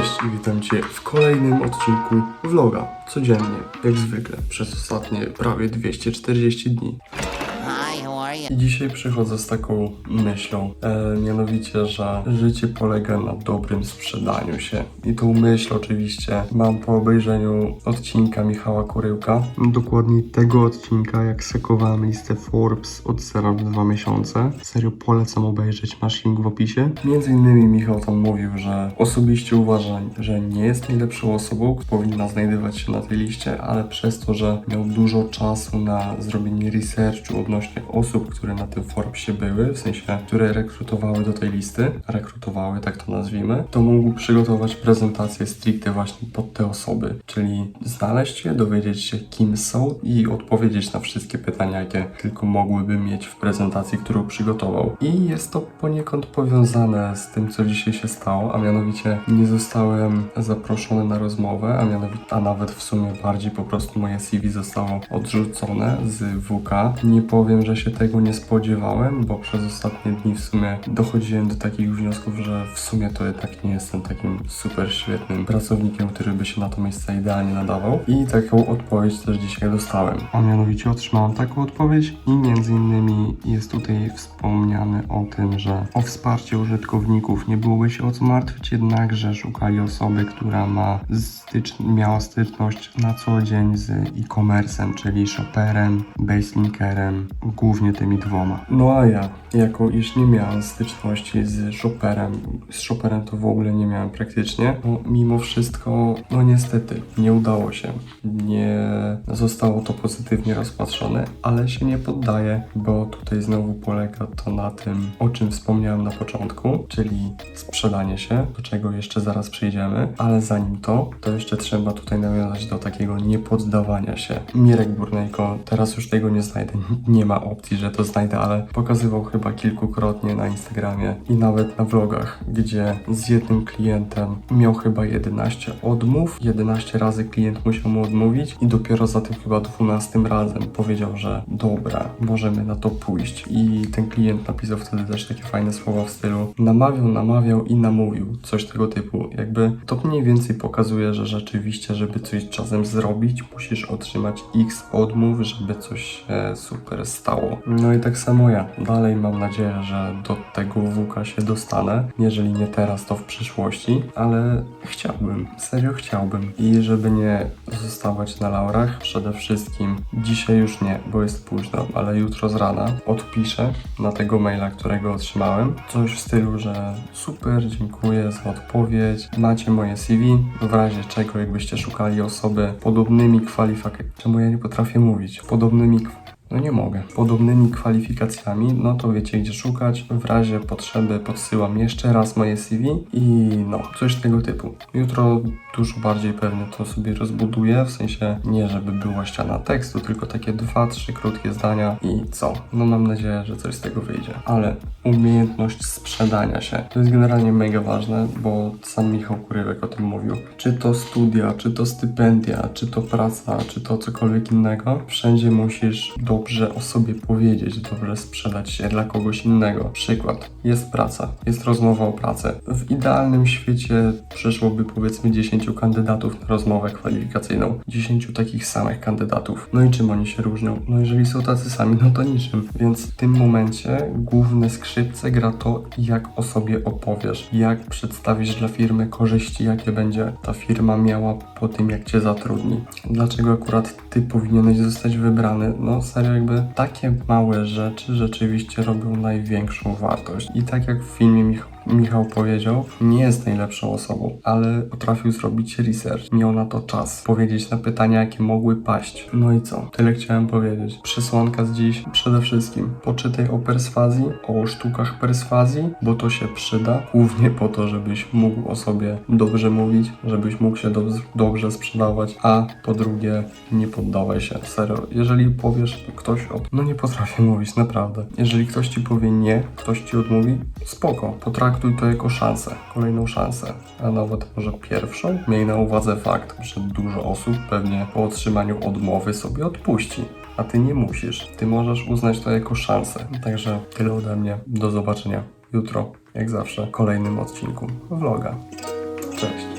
Cześć i witam Cię w kolejnym odcinku vloga. Codziennie, jak zwykle, przez ostatnie prawie 240 dni. I dzisiaj przychodzę z taką myślą, e, mianowicie, że życie polega na dobrym sprzedaniu się. I tą myśl oczywiście mam po obejrzeniu odcinka Michała Kuryłka. Dokładniej tego odcinka, jak sekowałem listę Forbes od zera w dwa miesiące. Serio polecam obejrzeć, masz link w opisie. Między innymi Michał tam mówił, że osobiście uważa, że nie jest najlepszą osobą, która powinna znajdować się na tej liście, ale przez to, że miał dużo czasu na zrobienie researchu odnośnie osób, które na tym Forbesie były, w sensie, które rekrutowały do tej listy, rekrutowały, tak to nazwijmy, to mógł przygotować prezentację stricte właśnie pod te osoby, czyli znaleźć je, dowiedzieć się kim są i odpowiedzieć na wszystkie pytania, jakie tylko mogłyby mieć w prezentacji, którą przygotował. I jest to poniekąd powiązane z tym, co dzisiaj się stało, a mianowicie nie zostałem zaproszony na rozmowę, a mianowicie, a nawet w sumie bardziej po prostu moje CV zostało odrzucone z WK. Nie powiem, że się tego nie spodziewałem, bo przez ostatnie dni w sumie dochodziłem do takich wniosków, że w sumie to jednak nie jestem takim super świetnym pracownikiem, który by się na to miejsce idealnie nadawał. I taką odpowiedź też dzisiaj dostałem. A mianowicie otrzymałem taką odpowiedź i między innymi jest tutaj wspomniane o tym, że o wsparcie użytkowników nie byłoby się o co martwić, jednakże szukali osoby, która ma stycz miała styczność na co dzień z e-commerce'em, czyli shopperem, baselinkerem, głównie tymi dwoma. No a ja, jako iż nie miałem styczności z shopperem, z shopperem to w ogóle nie miałem praktycznie, no mimo wszystko, no niestety, nie udało się. Nie zostało to pozytywnie rozpatrzone, ale się nie poddaję, bo tutaj znowu polega to na tym, o czym wspomniałem na początku, czyli sprzedanie się, do czego jeszcze zaraz przejdziemy, ale zanim to, to jeszcze trzeba tutaj nawiązać do takiego niepoddawania się. Mirek Burnejko, teraz już tego nie znajdę, nie ma opcji, że to znajdę, ale pokazywał chyba kilkukrotnie na Instagramie i nawet na vlogach, gdzie z jednym klientem miał chyba 11 odmów, 11 razy klient musiał mu odmówić i dopiero za tym chyba 12 razem powiedział, że dobra, możemy na to pójść. I ten klient napisał wtedy też takie fajne słowa w stylu namawiał, namawiał i namówił, coś tego typu. Jakby to mniej więcej pokazuje, że rzeczywiście, żeby coś czasem zrobić, musisz otrzymać x odmów, żeby coś się super stało. No i tak samo ja. Dalej mam nadzieję, że do tego WK się dostanę. Jeżeli nie teraz, to w przyszłości, ale chciałbym, serio chciałbym. I żeby nie zostawać na laurach, przede wszystkim dzisiaj już nie, bo jest późno, ale jutro z rana odpiszę na tego maila, którego otrzymałem. Coś w stylu, że super, dziękuję za odpowiedź. Macie moje CV, w razie czego jakbyście szukali osoby podobnymi kwalifikacjami. Czemu ja nie potrafię mówić? Podobnymi kwa- no nie mogę. Podobnymi kwalifikacjami, no to wiecie gdzie szukać. W razie potrzeby podsyłam jeszcze raz moje CV i no, coś tego typu. Jutro dużo bardziej pewnie to sobie rozbuduję, w sensie nie żeby była ściana tekstu, tylko takie dwa, trzy krótkie zdania i co? No mam nadzieję, że coś z tego wyjdzie. Ale umiejętność sprzedania się to jest generalnie mega ważne, bo sam Michał Kurywek o tym mówił. Czy to studia, czy to stypendia, czy to praca, czy to cokolwiek innego, wszędzie musisz dobrze o sobie powiedzieć, dobrze sprzedać się dla kogoś innego. Przykład, jest praca, jest rozmowa o pracę. W idealnym świecie przyszłoby powiedzmy 10 kandydatów na rozmowę kwalifikacyjną. 10 takich samych kandydatów. No i czym oni się różnią? No jeżeli są tacy sami, no to niczym. Więc w tym momencie główne skrzypce gra to, jak o sobie opowiesz, jak przedstawisz dla firmy korzyści, jakie będzie ta firma miała po tym, jak cię zatrudni. Dlaczego akurat ty powinieneś zostać wybrany? No serio, jakby takie małe rzeczy rzeczywiście robią największą wartość. I tak jak w filmie Michał Michał powiedział, nie jest najlepszą osobą, ale potrafił zrobić research. Miał na to czas. Powiedzieć na pytania, jakie mogły paść. No i co? Tyle chciałem powiedzieć. Przesłanka z dziś przede wszystkim. Poczytaj o perswazji, o sztukach perswazji, bo to się przyda. Głównie po to, żebyś mógł o sobie dobrze mówić, żebyś mógł się dobrze, dobrze sprzedawać, a po drugie, nie poddawaj się. Serio, jeżeli powiesz ktoś o... No nie potrafię mówić, naprawdę. Jeżeli ktoś ci powie nie, ktoś ci odmówi, spoko, potraktuj to jako szansę, kolejną szansę, a nawet może pierwszą. Miej na uwadze fakt, że dużo osób pewnie po otrzymaniu odmowy sobie odpuści. A ty nie musisz. Ty możesz uznać to jako szansę. Także tyle ode mnie. Do zobaczenia jutro, jak zawsze, w kolejnym odcinku vloga. Cześć.